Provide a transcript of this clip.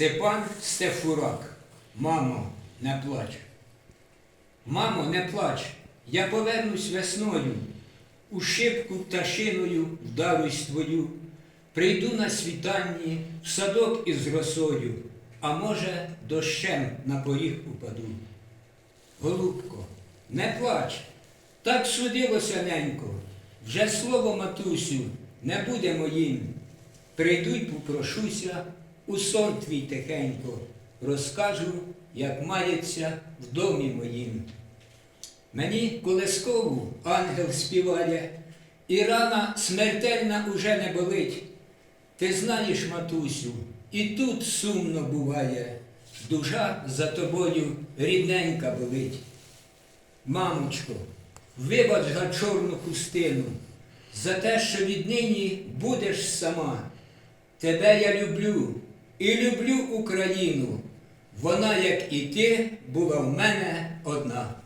Степан Стефурак. Мамо, не плач. Мамо, не плач. Я повернусь весною. У шибку пташиною вдарусь твою. Прийду на світанні в садок із росою, а може, дощем на поріг упаду. Голубко, не плач, так судилося ненько, вже слово матусю не буде моїм. Прийду й попрошуся у сон твій тихенько, розкажу, як мається в домі моїм. Мені колискову ангел співає, і рана смертельна уже не болить. Ти знаєш, матусю, і тут сумно буває, душа за тобою рідненька болить. Мамочко, вибач за чорну хустину, за те, що віднині будеш сама. Тебе я люблю і люблю Україну. Вона, як і ти, була в мене одна.